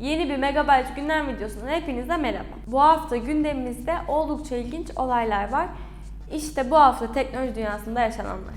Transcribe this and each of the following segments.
Yeni bir Megabyte gündem videosuna hepinize merhaba. Bu hafta gündemimizde oldukça ilginç olaylar var. İşte bu hafta teknoloji dünyasında yaşananlar.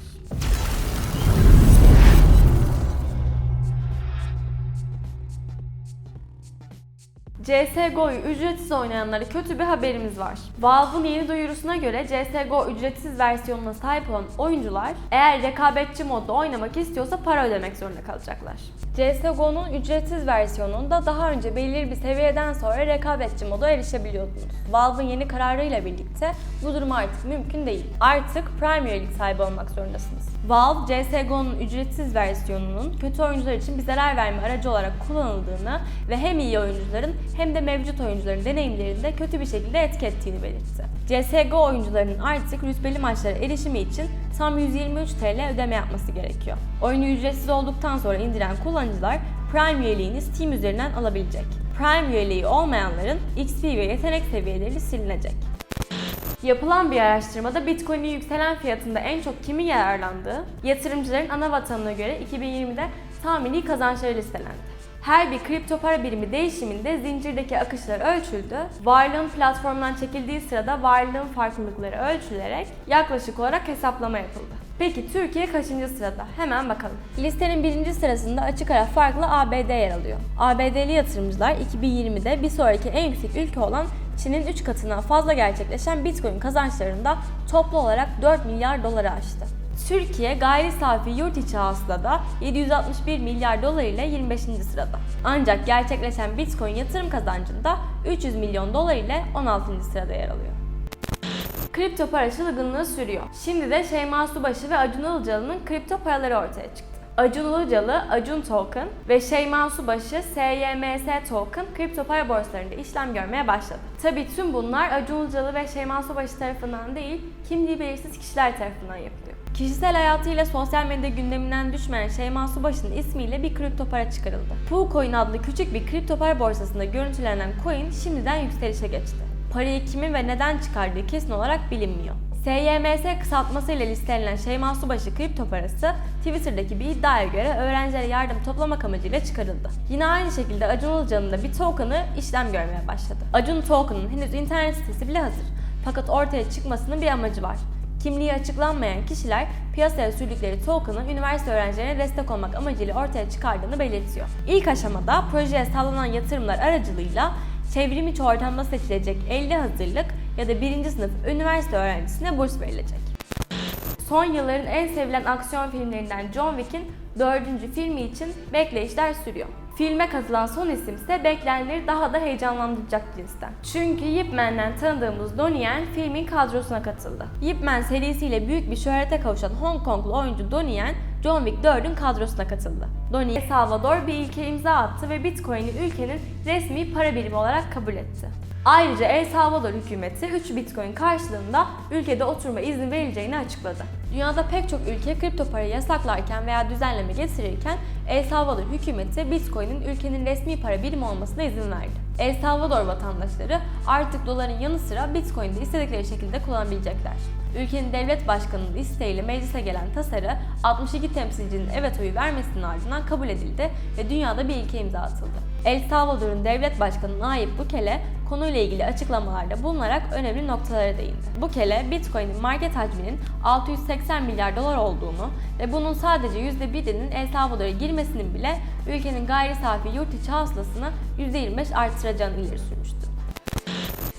CSGO'yu ücretsiz oynayanlara kötü bir haberimiz var. Valve'ın yeni duyurusuna göre CSGO ücretsiz versiyonuna sahip olan oyuncular eğer rekabetçi modda oynamak istiyorsa para ödemek zorunda kalacaklar. CSGO'nun ücretsiz versiyonunda daha önce belirli bir seviyeden sonra rekabetçi moda erişebiliyordunuz. Valve'ın yeni kararıyla birlikte bu durum artık mümkün değil. Artık Prime üyelik sahibi olmak zorundasınız. Valve, CSGO'nun ücretsiz versiyonunun kötü oyuncular için bir zarar verme aracı olarak kullanıldığını ve hem iyi oyuncuların hem de mevcut oyuncuların deneyimlerinde kötü bir şekilde etki ettiğini belirtti. CSGO oyuncularının artık rütbeli maçlara erişimi için tam 123 TL ödeme yapması gerekiyor. Oyunu ücretsiz olduktan sonra indiren kullanıcılar Prime üyeliğini Steam üzerinden alabilecek. Prime üyeliği olmayanların XP ve yetenek seviyeleri silinecek. Yapılan bir araştırmada Bitcoin'in yükselen fiyatında en çok kimin yararlandığı, yatırımcıların ana vatanına göre 2020'de tahmini kazançları listelendi. Her bir kripto para birimi değişiminde zincirdeki akışlar ölçüldü. Varlığın platformdan çekildiği sırada varlığın farklılıkları ölçülerek yaklaşık olarak hesaplama yapıldı. Peki Türkiye kaçıncı sırada? Hemen bakalım. Listenin birinci sırasında açık ara farklı ABD yer alıyor. ABD'li yatırımcılar 2020'de bir sonraki en yüksek ülke olan Çin'in 3 katından fazla gerçekleşen Bitcoin kazançlarında toplu olarak 4 milyar doları aştı. Türkiye gayri safi yurt içi hasılada 761 milyar dolar ile 25. sırada. Ancak gerçekleşen Bitcoin yatırım kazancında 300 milyon dolar ile 16. sırada yer alıyor. Kripto para çılgınlığı sürüyor. Şimdi de Şeyma Subaşı ve Acun Ilıcalı'nın kripto paraları ortaya çıktı. Acun Ilıcalı, Acun Token ve Şeyma Subaşı SYMS Token kripto para borsalarında işlem görmeye başladı. Tabii tüm bunlar Acun Ilıcalı ve Şeyma Subaşı tarafından değil, kimliği belirsiz kişiler tarafından yapılıyor. Kişisel hayatıyla sosyal medya gündeminden düşmeyen Şeyma Subaşı'nın ismiyle bir kripto para çıkarıldı. Poolcoin adlı küçük bir kripto para borsasında görüntülenen coin şimdiden yükselişe geçti. Parayı kimin ve neden çıkardığı kesin olarak bilinmiyor. SYMS kısaltmasıyla listelenen Şeyma Subaşı kripto parası Twitter'daki bir iddiaya göre öğrencilere yardım toplamak amacıyla çıkarıldı. Yine aynı şekilde Acun Ilıcalı'nın da bir token'ı işlem görmeye başladı. Acun Token'ın henüz internet sitesi bile hazır. Fakat ortaya çıkmasının bir amacı var. Kimliği açıklanmayan kişiler piyasaya sürdükleri token'ı üniversite öğrencilerine destek olmak amacıyla ortaya çıkardığını belirtiyor. İlk aşamada projeye sağlanan yatırımlar aracılığıyla çevrim içi ortamda seçilecek 50 hazırlık ya da birinci sınıf üniversite öğrencisine burs verilecek. Son yılların en sevilen aksiyon filmlerinden John Wick'in dördüncü filmi için bekleyişler sürüyor. Filme katılan son isim ise beklenenleri daha da heyecanlandıracak cinsten. Çünkü Yip Man'den tanıdığımız Donnie Yen filmin kadrosuna katıldı. Yip Man serisiyle büyük bir şöhrete kavuşan Hong Konglu oyuncu Donnie Yen, John Wick 4'ün kadrosuna katıldı. Donnie, Salvador bir ilke imza attı ve Bitcoin'i ülkenin resmi para birimi olarak kabul etti. Ayrıca El Salvador hükümeti 3 Bitcoin karşılığında ülkede oturma izni verileceğini açıkladı. Dünyada pek çok ülke kripto parayı yasaklarken veya düzenleme getirirken El Salvador hükümeti Bitcoin'in ülkenin resmi para birimi olmasına izin verdi. El Salvador vatandaşları artık doların yanı sıra Bitcoin'de istedikleri şekilde kullanabilecekler. Ülkenin devlet başkanının isteğiyle meclise gelen tasarı 62 temsilcinin evet oyu vermesinin ardından kabul edildi ve dünyada bir ilke imza atıldı. El Salvador'un devlet başkanı Nayib Bukele konuyla ilgili açıklamalarda bulunarak önemli noktalara değindi. Bukele, Bitcoin'in market hacminin 680 milyar dolar olduğunu ve bunun sadece %1'inin El Salvador'a girmesinin bile ülkenin gayri safi yurt içi hasılasını %25 artıracağını ileri sürmüştü.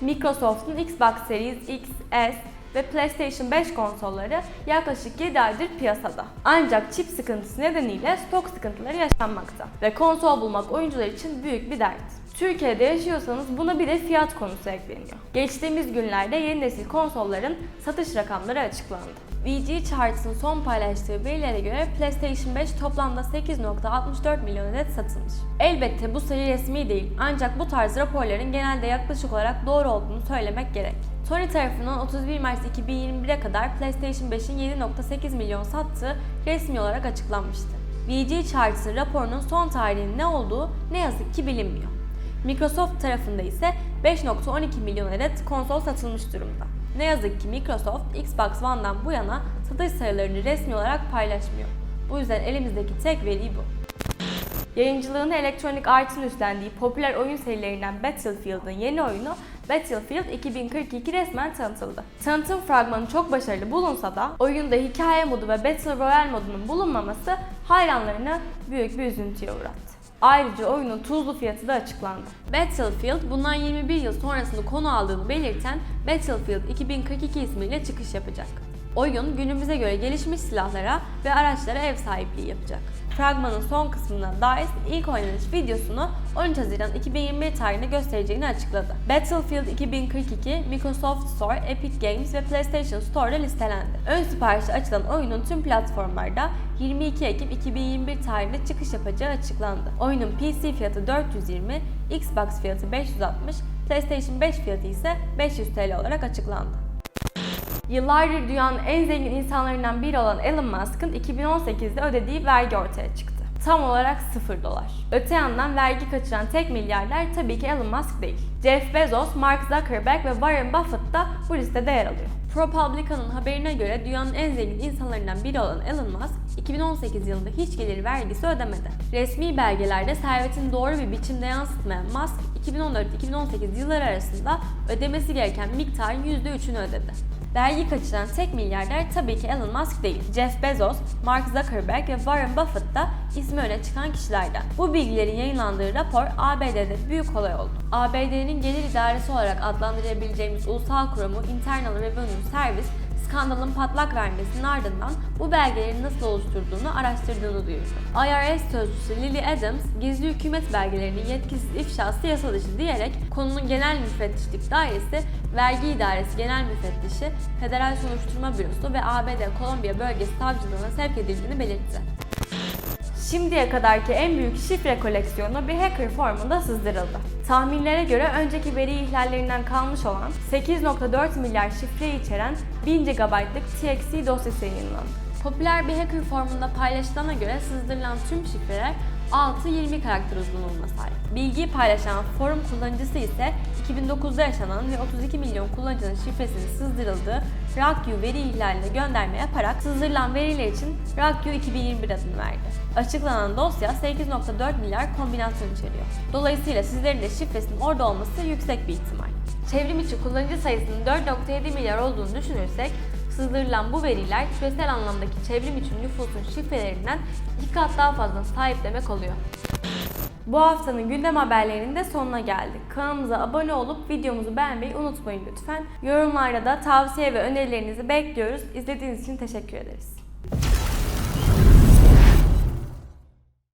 Microsoft'un Xbox Series X, S ve PlayStation 5 konsolları yaklaşık 7 aydır piyasada. Ancak çip sıkıntısı nedeniyle stok sıkıntıları yaşanmakta ve konsol bulmak oyuncular için büyük bir dert. Türkiye'de yaşıyorsanız buna bir de fiyat konusu ekleniyor. Geçtiğimiz günlerde yeni nesil konsolların satış rakamları açıklandı. VG Charts'ın son paylaştığı verilere göre PlayStation 5 toplamda 8.64 milyon adet satılmış. Elbette bu sayı resmi değil ancak bu tarz raporların genelde yaklaşık olarak doğru olduğunu söylemek gerek. Sony tarafından 31 Mart 2021'e kadar PlayStation 5'in 7.8 milyon sattığı resmi olarak açıklanmıştı. VG Charts'ın raporunun son tarihinin ne olduğu ne yazık ki bilinmiyor. Microsoft tarafında ise 5.12 milyon adet konsol satılmış durumda. Ne yazık ki Microsoft Xbox One'dan bu yana satış sayılarını resmi olarak paylaşmıyor. Bu yüzden elimizdeki tek veri bu. Yayıncılığını Electronic Arts'ın üstlendiği popüler oyun serilerinden Battlefield'ın yeni oyunu Battlefield 2042 resmen tanıtıldı. Tanıtım fragmanı çok başarılı bulunsa da oyunda hikaye modu ve Battle Royale modunun bulunmaması hayranlarını büyük bir üzüntüye uğrattı. Ayrıca oyunun tuzlu fiyatı da açıklandı. Battlefield bundan 21 yıl sonrasını konu aldığını belirten Battlefield 2042 ismiyle çıkış yapacak. Oyun günümüze göre gelişmiş silahlara ve araçlara ev sahipliği yapacak. Fragmanın son kısmına dair ilk oynanış videosunu 13 Haziran 2021 tarihinde göstereceğini açıkladı. Battlefield 2042 Microsoft Store, Epic Games ve PlayStation Store'da listelendi. Ön siparişi açılan oyunun tüm platformlarda 22 Ekim 2021 tarihinde çıkış yapacağı açıklandı. Oyunun PC fiyatı 420, Xbox fiyatı 560, PlayStation 5 fiyatı ise 500 TL olarak açıklandı. Yıllardır dünyanın en zengin insanlarından biri olan Elon Musk'ın 2018'de ödediği vergi ortaya çıktı. Tam olarak 0 dolar. Öte yandan vergi kaçıran tek milyarder tabii ki Elon Musk değil. Jeff Bezos, Mark Zuckerberg ve Warren Buffett da bu listede yer alıyor. ProPublica'nın haberine göre dünyanın en zengin insanlarından biri olan Elon Musk, 2018 yılında hiç gelir vergisi ödemedi. Resmi belgelerde servetini doğru bir biçimde yansıtmayan Musk, 2014-2018 yılları arasında ödemesi gereken miktarın %3'ünü ödedi. Vergi kaçıran tek milyarder tabii ki Elon Musk değil. Jeff Bezos, Mark Zuckerberg ve Warren Buffett da ismi öne çıkan kişilerden. Bu bilgilerin yayınlandığı rapor ABD'de büyük olay oldu. ABD'nin gelir idaresi olarak adlandırabileceğimiz ulusal kurumu Internal Revenue Service skandalın patlak vermesinin ardından bu belgelerin nasıl oluşturduğunu araştırdığını duyurdu. IRS sözcüsü Lily Adams, gizli hükümet belgelerinin yetkisiz ifşası yasa dışı diyerek konunun genel müfettişlik dairesi, vergi idaresi genel müfettişi, Federal Soruşturma Bürosu ve ABD Kolombiya Bölgesi Savcılığına sevk edildiğini belirtti. Şimdiye kadarki en büyük şifre koleksiyonu bir hacker formunda sızdırıldı. Tahminlere göre önceki veri ihlallerinden kalmış olan 8.4 milyar şifreyi içeren 1000 GB'lık TXT dosyası yayınlandı. Popüler bir hacker formunda paylaşılana göre sızdırılan tüm şifreler 6-20 karakter uzunluğuna sahip. Bilgiyi paylaşan forum kullanıcısı ise 2009'da yaşanan ve 32 milyon kullanıcının şifresinin sızdırıldığı RACU veri ihlaline gönderme yaparak sızdırılan veriler için RACU 2021 adını verdi. Açıklanan dosya 8.4 milyar kombinasyon içeriyor. Dolayısıyla sizlerin de şifresinin orada olması yüksek bir ihtimal. Çevrim içi kullanıcı sayısının 4.7 milyar olduğunu düşünürsek sızdırılan bu veriler küresel anlamdaki çevrim içi nüfusun şifrelerinden iki kat daha fazla sahip demek oluyor. Bu haftanın gündem haberlerinin de sonuna geldik. Kanalımıza abone olup videomuzu beğenmeyi unutmayın lütfen. Yorumlarda da tavsiye ve önerilerinizi bekliyoruz. İzlediğiniz için teşekkür ederiz.